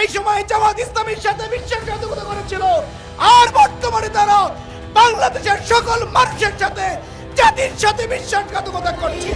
সেই সময় জামাত ইসলামের সাথে বিশ্বাসঘাতকতা করেছিল আর বর্তমানে তারা বাংলাদেশের সকল মানুষের সাথে, জাতির সাথে বিশ্বাসঘাতকতা করছে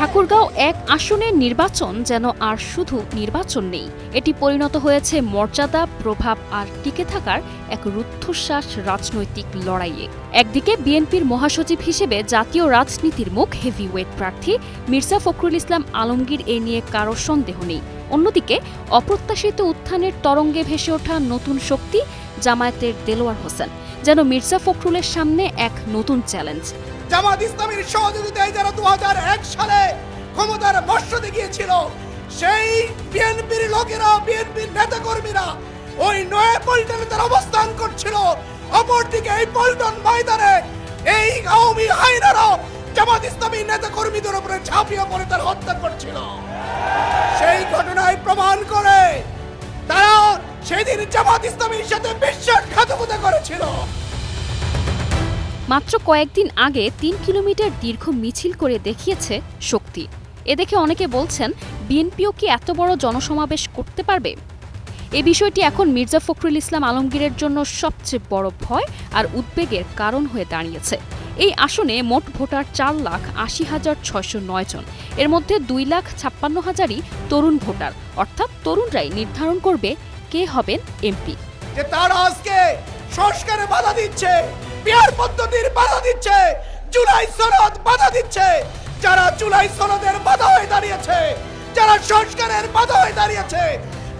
ঠাকুরগাঁও এক আসনের নির্বাচন যেন আর শুধু নির্বাচন নেই। এটি পরিণত হয়েছে মর্যাদা, প্রভাব আর টিকে থাকার এক রুদ্ধশ্বাস রাজনৈতিক লড়াইয়ে। একদিকে বিএনপির মহাসচিব হিসেবে জাতীয় রাজনীতির মুখ হেভিওয়েট প্রার্থী মির্জা ফখরুল ইসলাম আলমগীর এ নিয়ে কারও সন্দেহ নেই। অন্যদিকে অপ্রত্যাশিত উত্থানের তরঙ্গে ভেসে ওঠা নতুন শক্তি জামায়াতের দেলোয়ার হোসেন, যেন মির্জা ফখরুলের সামনে এক নতুন চ্যালেঞ্জ। জামাত ইসলামের সহযোগিতায় যারা দু সালে ক্ষমতার মর্ষদে গিয়েছিল। সেই বিএনপির লোকেরা, বিএনপির নেতাকর্মীরা ওই নয়া পল্টনে তারা অবস্থান করছিল। অপরদিকে এই পল্টন ময়দানে এই আওয়ামী হাইনারা জামাত ইসলামী নেতাকর্মীদের উপরে ঝাঁপিয়ে পড়ে, তার হত্যা করছিল। সেই ঘটনায় প্রমাণ করে তারা সেদিন জামাত ইসলামীর সাথে বিশ্বাসঘাতকতা করেছিল। মাত্র কয়েকদিন আগে তিন কিলোমিটার দীর্ঘ মিছিল করে দেখিয়েছে শক্তি। এ দেখে অনেকে বলছেন, বিএনপিও কি এত বড় জনসমাবেশ করতে পারবে? এ বিষয়টি এখন মির্জা ফখরুল ইসলাম আলমগীরের জন্য সবচেয়ে বড় ভয় আর উদ্বেগের কারণ হয়ে দাঁড়িয়েছে। এই আসনে মোট ভোটার চার লাখ আশি হাজার ছয়শো নয় জন। এর মধ্যে দুই লাখ ছাপ্পান্ন হাজারই তরুণ ভোটার। অর্থাৎ তরুণরাই নির্ধারণ করবে কে হবেন এমপি। যে তারা আজকে সংস্কারে বাধা দিচ্ছে বিয়ার পদ্ধতির বাধা দিচ্ছে, জুলাই বাধা দিচ্ছে যারা জুলাই সনদের বাধা হয়ে দাঁড়িয়েছে, যারা সংস্কারের বাধা হয়ে দাঁড়িয়েছে,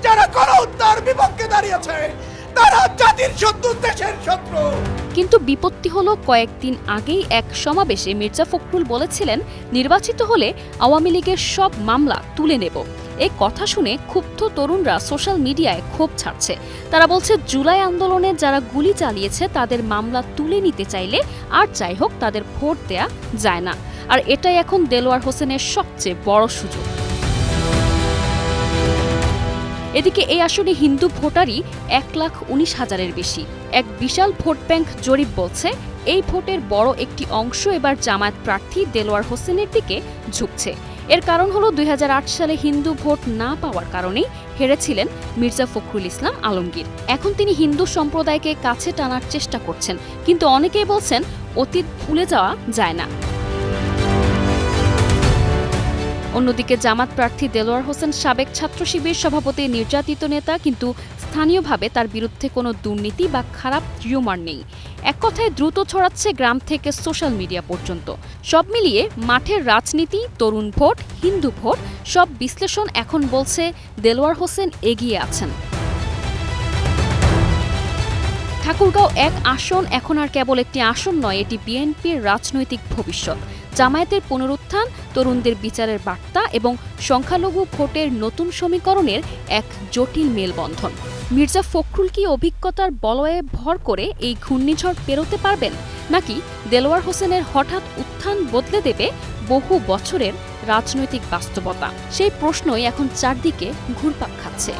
যারা গণহত্যার বিপক্ষে দাঁড়িয়েছে, তারা জাতির শত্রু, দেশের শত্রু। কিন্তু বিপত্তি হলো কয়েকদিন আগেই এক সমাবেশে মির্জা ফখরুল বলেছিলেন, নির্বাচিত হলে আওয়ামী লীগের সব মামলা তুলে নেব। এই কথা শুনে ক্ষুব্ধ তরুণরা সোশ্যাল মিডিয়ায় ক্ষোভ ছাড়ছে। তারা বলছে, জুলাই আন্দোলনে যারা গুলি চালিয়েছে, তাদের মামলা তুলে নিতে চাইলে আর যাই হোক, তাদের ভোট দেয়া যায় না। আর এটাই এখন দেলোয়ার হোসেনের সবচেয়ে বড় সুযোগ। এদিকে এই আসনে হিন্দু ভোটারই এক লাখ উনিশ হাজারের বেশি। এক বিশাল ভোট ব্যাংক জরিপ বলছে, এই ভোটের বড় একটি অংশ এবার জামায়াত প্রার্থী দেলোয়ার হোসেনের দিকে ঝুঁকছে। এর কারণ হলো দুই হাজার আট সালে হিন্দু ভোট না পাওয়ার কারণেই হেরেছিলেন মির্জা ফখরুল ইসলাম আলমগীর। এখন তিনি হিন্দু সম্প্রদায়কে কাছে টানার চেষ্টা করছেন, কিন্তু অনেকেই বলছেন, অতীত ভুলে যাওয়া যায় না। অন্যদিকে জামাত প্রার্থী দেলোয়ার হোসেন সাবেক ছাত্র শিবির সভাপতি নির্যাতিত নেতা, কিন্তু স্থানীয়ভাবে তার বিরুদ্ধে কোনো দুর্নীতি বা খারাপ রিউমার নেই। এক কথায় দ্রুত ছড়াচ্ছে গ্রাম থেকে সোশ্যাল মিডিয়া পর্যন্ত। সব মিলিয়ে মাঠের রাজনীতি, তরুণ ভোট, হিন্দু ভোট, সব বিশ্লেষণ এখন বলছে দেলোয়ার হোসেন এগিয়ে আছেন। ঠাকুরগাঁও এক আসন এখন আর কেবল একটি আসন নয়, এটি বিএনপির রাজনৈতিক ভবিষ্যৎ। জামায়াতের পুনরুত্থান, তরুণদের বিচারের বার্তা এবং সংখ্যালঘু ভোটের নতুন সমীকরণের এক জটিল মেলবন্ধন। মির্জা ফখরুল কি অভিজ্ঞতার বলয়ে ভর করে এই ঘূর্ণিঝড় পেরোতে পারবেন? নাকি দেলোয়ার হোসেনের হঠাৎ উত্থান বদলে দেবে বহু বছরের রাজনৈতিক বাস্তবতা? সেই প্রশ্নই এখন চারদিকে ঘুরপাক খাচ্ছে।